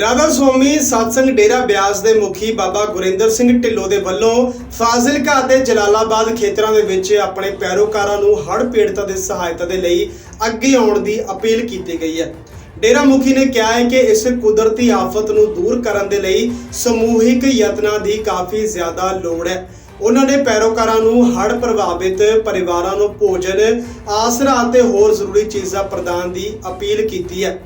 ਰਾਧਾ ਸਵਾਮੀ ਸਤਸੰਗ ਡੇਰਾ ਬਿਆਸ ਦੇ ਮੁਖੀ ਬਾਬਾ ਗੁਰਿੰਦਰ ਸਿੰਘ ਢਿੱਲੋਂ ਦੇ ਵੱਲੋਂ ਫਾਜ਼ਿਲਕਾ ਅਤੇ ਜਲਾਲਾਬਾਦ ਖੇਤਰਾਂ ਦੇ ਵਿੱਚ ਆਪਣੇ ਪੈਰੋਕਾਰਾਂ ਨੂੰ ਹੜ੍ਹ ਪੀੜਤਾਂ ਦੀ ਸਹਾਇਤਾ ਦੇ ਲਈ ਅੱਗੇ ਆਉਣ ਦੀ ਅਪੀਲ ਕੀਤੀ ਗਈ ਹੈ। ਡੇਰਾ ਮੁਖੀ ਨੇ ਕਿਹਾ ਹੈ ਕਿ ਇਸ ਕੁਦਰਤੀ ਆਫਤ ਨੂੰ ਦੂਰ ਕਰਨ ਦੇ ਲਈ ਸਮੂਹਿਕ ਯਤਨਾਂ ਦੀ ਕਾਫੀ ਜ਼ਿਆਦਾ ਲੋੜ ਹੈ। ਉਹਨਾਂ ਨੇ ਪੈਰੋਕਾਰਾਂ ਨੂੰ ਹੜ੍ਹ ਪ੍ਰਭਾਵਿਤ ਪਰਿਵਾਰਾਂ ਨੂੰ ਭੋਜਨ, ਆਸਰਾ ਅਤੇ ਹੋਰ ਜ਼ਰੂਰੀ ਚੀਜ਼ਾਂ ਪ੍ਰਦਾਨ ਦੀ ਅਪੀਲ ਕੀਤੀ ਹੈ।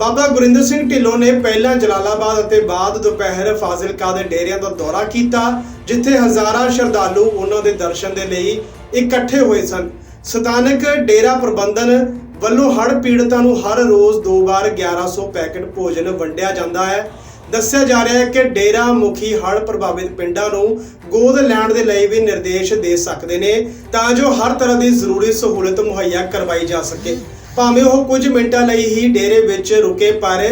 ਬਾਬਾ ਗੁਰਿੰਦਰ ਸਿੰਘ ਢਿੱਲੋਂ ਨੇ ਪਹਿਲਾਂ ਜਲਾਲਾਬਾਦ ਅਤੇ ਬਾਅਦ ਦੁਪਹਿਰ ਫਾਜ਼ਿਲਕਾ ਦੇ ਡੇਰਿਆਂ ਦਾ ਦੌਰਾ ਕੀਤਾ, ਜਿੱਥੇ ਹਜ਼ਾਰਾਂ ਸ਼ਰਧਾਲੂ ਉਹਨਾਂ ਦੇ ਦਰਸ਼ਨ ਦੇ ਲਈ ਇਕੱਠੇ ਹੋਏ ਸਨ। ਸਥਾਨਕ ਡੇਰਾ ਪ੍ਰਬੰਧਨ ਵੱਲੋਂ ਹੜ੍ਹ ਪੀੜਤਾਂ ਨੂੰ ਹਰ ਰੋਜ਼ ਦੋ ਵਾਰ 1100 ਪੈਕੇਟ ਭੋਜਨ ਵੰਡਿਆ ਜਾਂਦਾ ਹੈ। ਦੱਸਿਆ ਜਾ ਰਿਹਾ ਹੈ ਕਿ ਡੇਰਾ ਮੁਖੀ ਹੜ੍ਹ ਪ੍ਰਭਾਵਿਤ ਪਿੰਡਾਂ ਨੂੰ ਗੋਦ ਲੈਣ ਦੇ ਲਈ ਵੀ ਨਿਰਦੇਸ਼ ਦੇ ਸਕਦੇ ਨੇ, ਤਾਂ ਜੋ ਹਰ ਤਰ੍ਹਾਂ ਦੀ ਜ਼ਰੂਰੀ ਸਹੂਲਤ ਮੁਹੱਈਆ ਕਰਵਾਈ ਜਾ ਸਕੇ। ਭਾਵੇਂ ਉਹ ਕੁਝ ਮਿੰਟਾਂ ਲਈ ਹੀ ਡੇਰੇ ਵਿੱਚ ਰੁਕੇ, ਪਰ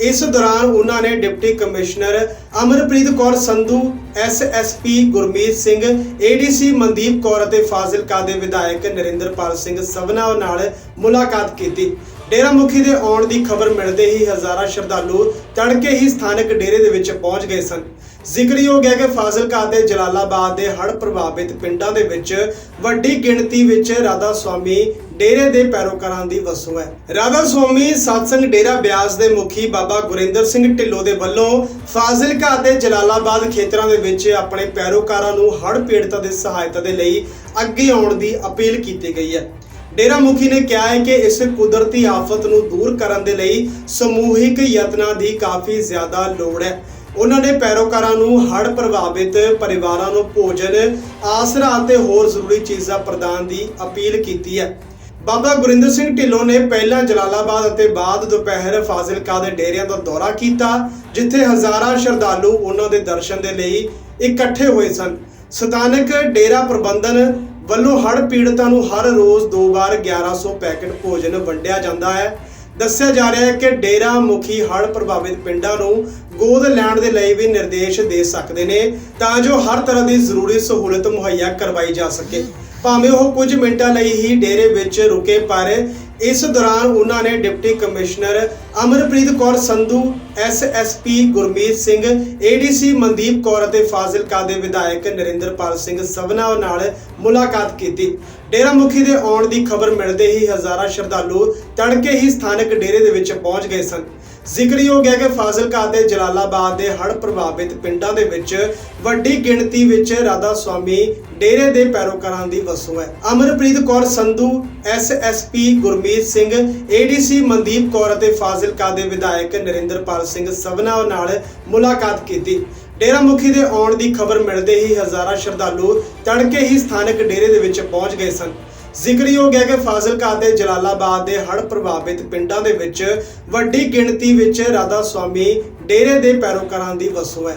ਇਸ ਦੌਰਾਨ ਉਹਨਾਂ ਨੇ deputy commissioner Amarpreet Kaur Sandhu SSP Gurmeet Singh ADC Mandeep Kaur ਅਤੇ ਫਾਜ਼ਿਲਕਾ ਦੇ ਵਿਧਾਇਕ ਨਰਿੰਦਰਪਾਲ ਸਿੰਘ ਸਭਨਾ ਨਾਲ ਮੁਲਾਕਾਤ ਕੀਤੀ। ਡੇਰਾ ਮੁਖੀ ਦੇ ਆਉਣ ਦੀ ਖਬਰ ਮਿਲਦੇ ਹੀ ਹਜ਼ਾਰਾਂ ਸ਼ਰਧਾਲੂ ਤੜਕੇ ਹੀ ਸਥਾਨਕ ਡੇਰੇ ਦੇ ਵਿੱਚ ਪਹੁੰਚ ਗਏ ਸਨ। ਜ਼ਿਕਰਯੋਗ ਹੈ ਕਿ ਫਾਜ਼ਿਲਕਾ ਅਤੇ ਜਲਾਲਾਬਾਦ ਦੇ ਹੜ੍ਹ ਪ੍ਰਭਾਵਿਤ ਪਿੰਡਾਂ ਦੇ ਵਿੱਚ ਵੱਡੀ ਗਿਣਤੀ ਵਿੱਚ ਰਾਧਾ ਸੁਆਮੀ ਡੇਰੇ ਦੇ ਪੈਰੋਕਾਰਾਂ ਦੀ ਵਸੋਂ ਹੈ। ਰਾਧਾ ਸੁਆਮੀ ਸਤਸੰਗ ਡੇਰਾ ਬਿਆਸ ਦੇ ਮੁਖੀ ਬਾਬਾ ਗੁਰਿੰਦਰ ਸਿੰਘ ਢਿੱਲੋਂ ਦੇ ਵੱਲੋਂ ਫਾਜ਼ਿਲਕਾ ਅਤੇ ਜਲਾਲਾਬਾਦ ਖੇਤਰਾਂ ਦੇ ਵਿੱਚ ਆਪਣੇ ਪੈਰੋਕਾਰਾਂ ਨੂੰ ਹੜ੍ਹ ਪੀੜਤਾਂ ਦੀ ਸਹਾਇਤਾ ਦੇ ਲਈ ਅੱਗੇ ਆਉਣ ਦੀ ਅਪੀਲ ਕੀਤੀ ਗਈ ਹੈ। ਡੇਰਾ ਮੁਖੀ ਨੇ ਕਿਹਾ ਹੈ ਕਿ ਇਸ ਕੁਦਰਤੀ ਆਫਤ ਨੂੰ ਦੂਰ ਕਰਨ ਦੇ ਲਈ ਸਮੂਹਿਕ ਯਤਨਾਂ ਦੀ ਕਾਫੀ ਜ਼ਿਆਦਾ ਲੋੜ ਹੈ। ਉਹਨਾਂ ਨੇ ਪੈਰੋਕਾਰਾਂ ਨੂੰ ਹੜ੍ਹ ਪ੍ਰਭਾਵਿਤ ਪਰਿਵਾਰਾਂ ਨੂੰ ਭੋਜਨ, ਆਸਰਾ ਅਤੇ ਹੋਰ ਜ਼ਰੂਰੀ ਚੀਜ਼ਾਂ ਪ੍ਰਦਾਨ ਦੀ ਅਪੀਲ ਕੀਤੀ ਹੈ। ਬਾਬਾ ਗੁਰਿੰਦਰ ਸਿੰਘ ਢਿੱਲੋਂ ਨੇ ਪਹਿਲਾਂ ਜਲਾਲਾਬਾਦ ਅਤੇ ਬਾਅਦ ਦੁਪਹਿਰ ਫਾਜ਼ਿਲਕਾ ਦੇ ਡੇਰਿਆਂ ਦਾ ਦੌਰਾ ਕੀਤਾ, ਜਿੱਥੇ ਹਜ਼ਾਰਾਂ ਸ਼ਰਧਾਲੂ ਉਹਨਾਂ ਦੇ ਦਰਸ਼ਨ ਦੇ ਲਈ ਇਕੱਠੇ ਹੋਏ ਸਨ। ਸਥਾਨਕ ਡੇਰਾ ਪ੍ਰਬੰਧਨ ਵੱਲੋਂ ਹੜ੍ਹ ਪੀੜਤਾਂ ਨੂੰ ਹਰ ਰੋਜ਼ ਦੋ ਵਾਰ 1100 ਪੈਕੇਟ ਭੋਜਨ ਵੰਡਿਆ ਜਾਂਦਾ ਹੈ। ਦੱਸਿਆ ਜਾ ਰਿਹਾ ਹੈ ਕਿ ਡੇਰਾ ਮੁਖੀ ਹੜ੍ਹ ਪ੍ਰਭਾਵਿਤ ਪਿੰਡਾਂ ਨੂੰ ਗੋਦ ਲੈਣ ਦੇ ਲਈ ਵੀ ਨਿਰਦੇਸ਼ ਦੇ ਸਕਦੇ ਨੇ ਤਾਂ ਜੋ ਹਰ ਤਰ੍ਹਾਂ ਦੀ ਜ਼ਰੂਰੀ ਸਹੂਲਤ ਮੁਹੱਈਆ ਕਰਵਾਈ ਜਾ ਸਕੇ। ਭਾਵੇਂ ਉਹ ਕੁਝ ਮਿੰਟਾਂ ਲਈ ਹੀ ਡੇਰੇ ਵਿੱਚ ਰੁਕੇ ਪਰ ਇਸ ਦੌਰਾਨ ਉਹਨਾਂ ਨੇ deputy commissioner Amarpreet Kaur Sandhu SSP Gurmeet Singh ADC Mandeep Kaur ਅਤੇ ਫਾਜ਼ਿਲਕਾ ਦੇ ਵਿਧਾਇਕ ਨਰਿੰਦਰਪਾਲ ਸਿੰਘ ਸਭਨਾ ਨਾਲ ਮੁਲਾਕਾਤ ਕੀਤੀ। ਡੇਰਾ ਮੁਖੀ ਦੇ ਆਉਣ ਦੀ ਖਬਰ ਮਿਲਦੇ ਹੀ ਹਜ਼ਾਰਾਂ ਸ਼ਰਧਾਲੂ ਤੜਕੇ ਹੀ ਸਥਾਨਕ ਡੇਰੇ ਦੇ ਵਿੱਚ ਪਹੁੰਚ ਗਏ ਸਨ। ਜ਼ਿਕਰਯੋਗ ਹੈ ਕਿ ਫਾਜ਼ਿਲਕਾ ਅਤੇ ਜਲਾਲਾਬਾਦ ਦੇ ਹੜ੍ਹ ਪ੍ਰਭਾਵਿਤ ਪਿੰਡਾਂ ਦੇ ਵਿੱਚ ਵੱਡੀ ਗਿਣਤੀ ਵਿੱਚ ਰਾਧਾ ਸੁਆਮੀ ਡੇਰੇ ਦੇ ਪੈਰੋਕਾਰਾਂ ਦੀ ਵਸੋਂ ਹੈ। ਅਮਰਪ੍ਰੀਤ ਕੌਰ ਸੰਧੂ ਐਸਐਸਪੀ ਗੁਰਮੀਤ ਸਿੰਘ ਏਡੀਸੀ ਮਨਦੀਪ ਕੌਰ ਅਤੇ ਫਾਜ਼ਿਲਕਾ ਦੇ ਵਿਧਾਇਕ ਨਰਿੰਦਰਪਾਲ ਸਿੰਘ ਸਭਨਾ ਨਾਲ ਮੁਲਾਕਾਤ ਕੀਤੀ। ਡੇਰਾ ਮੁਖੀ ਦੇ ਆਉਣ ਦੀ ਖਬਰ ਮਿਲਦੇ ਹੀ ਹਜ਼ਾਰਾਂ ਸ਼ਰਧਾਲੂ ਤੜਕੇ ਹੀ ਸਥਾਨਕ ਡੇਰੇ ਦੇ ਵਿੱਚ ਪਹੁੰਚ ਗਏ ਸਨ। ਜ਼ਿਕਰਯੋਗ ਹੈ ਕਿ ਫਾਜ਼ਿਲਕਾ ਅਤੇ ਜਲਾਲਾਬਾਦ ਦੇ ਹੜ੍ਹ ਪ੍ਰਭਾਵਿਤ ਪਿੰਡਾਂ ਦੇ ਵਿੱਚ ਵੱਡੀ ਗਿਣਤੀ ਵਿੱਚ ਰਾਧਾ ਸਵਾਮੀ ਡੇਰੇ ਦੇ ਪੈਰੋਕਾਰਾਂ ਦੀ ਵਸੋਂ ਹੈ।